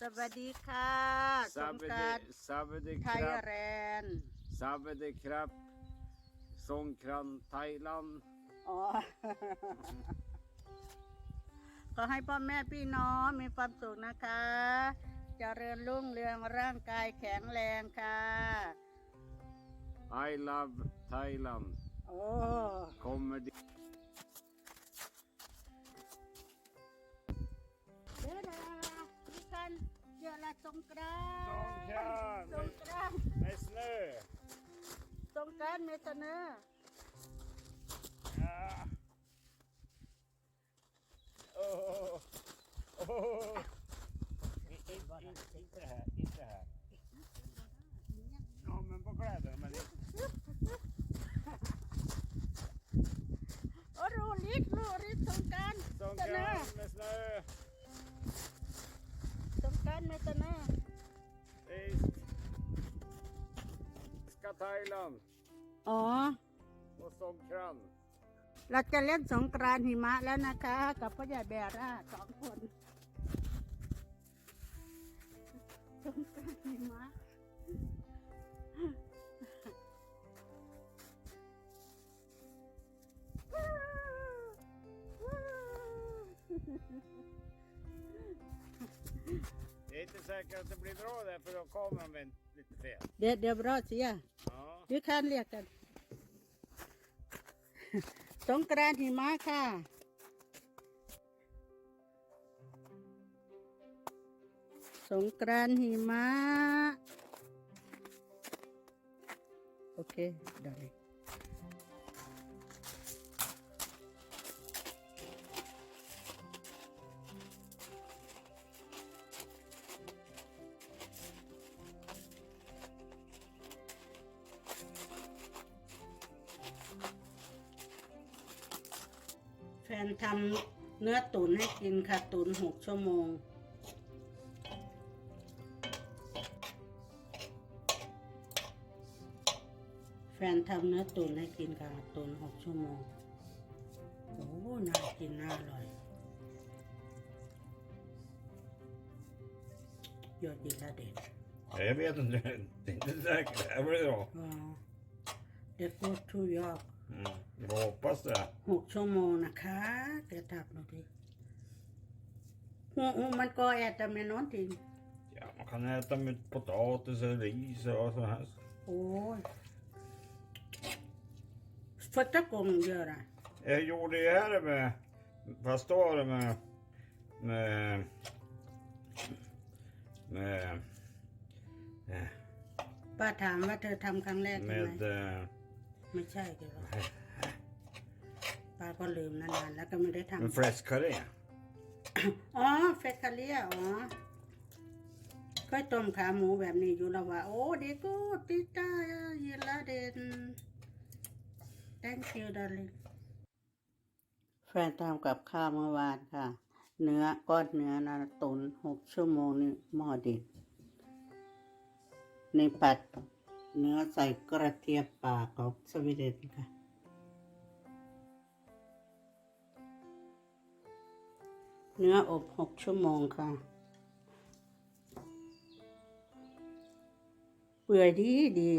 สวัสดีค่ะสงกรารสวัสดีไทคยรับแลนด์สวัสดีครับสงกรานต์ไทยแลนด์อ๋อก็ให้พ่อแม่พี่น้องมีความสุขนะคะเจริญรุ่งเรืองร่างกายแข็งแรงค่ะ I love Thailand โอ้ comedy เดี๋ยวนะพี่กัน เดี๋ยวละสงกรานสงกรานต์สงกรานต์ med snö สงกรานต์เมตเนอร์ Thailand อ๋อ och Songkran. เราจะเล่นสงกรานต์หิมะแล้วนะคะ กับพ่อใหญ่แบร่าสองคนสงกรานต์หิมะว้าวว้าว Det är inte säkert att det blir bra där för då kommer de vänt lite fel. เดี๋ยวเดี๋ยวรอเสีย Ja. ดูคันเรียกกัน สงกรานหิมะค่ะ สงกรานหิมะ โอเคได้ นทำเนื้อตุ๋นให้กินค่ะ ตุ๋นหกชั่วโมง แฟนทำเนื้อตุ๋นให้กินค่ะ ตุ๋นหกชั่วโมง โอ้น่ากินน่าอร่อยยอดดีละเด็ด Jag vet inte, det är inte säkert. Det här blir bra. ว้าวเด็ กกูทูยอก Mm. Jag hoppas det. หกชั่วโมงนะคะเดี๋ยวตับหน่อยดิหัวหัวมันก็แอดแต่ไม่นอนจริง Ja, man kan äta med potatis eller ris och vad som helst. โอ้ยฟัตตะกงเยอะนะ Jag gjorde ju här med, fast då var det med, med, med, eh, ป้าถามว่าเธอทำครั้งแรกใช่ไหม med, eh, ไม่ใช่กี่ว่าป้าก็ลืมนานๆแล้วก็ไม่ได้ท med fläskkarré. ำอ๋อเฟคคาเลียอ๋อเคยต้มขาหมูแบบนี้อยู่แล้วว่า โอ้ดีกูติตาเยลาเดน thank you darling แฟนทำกับข้าวเมื่อวานค่ะ เนื้อก้อนเนื้อนะตุนหกชั่วโมงนี่หม้อดิบในปัด เนื้อใส่กระเทียมป่าของสวีเดนค่ะ เนื้ออบหกชั่วโมงค่ะ เปื่อยดีดี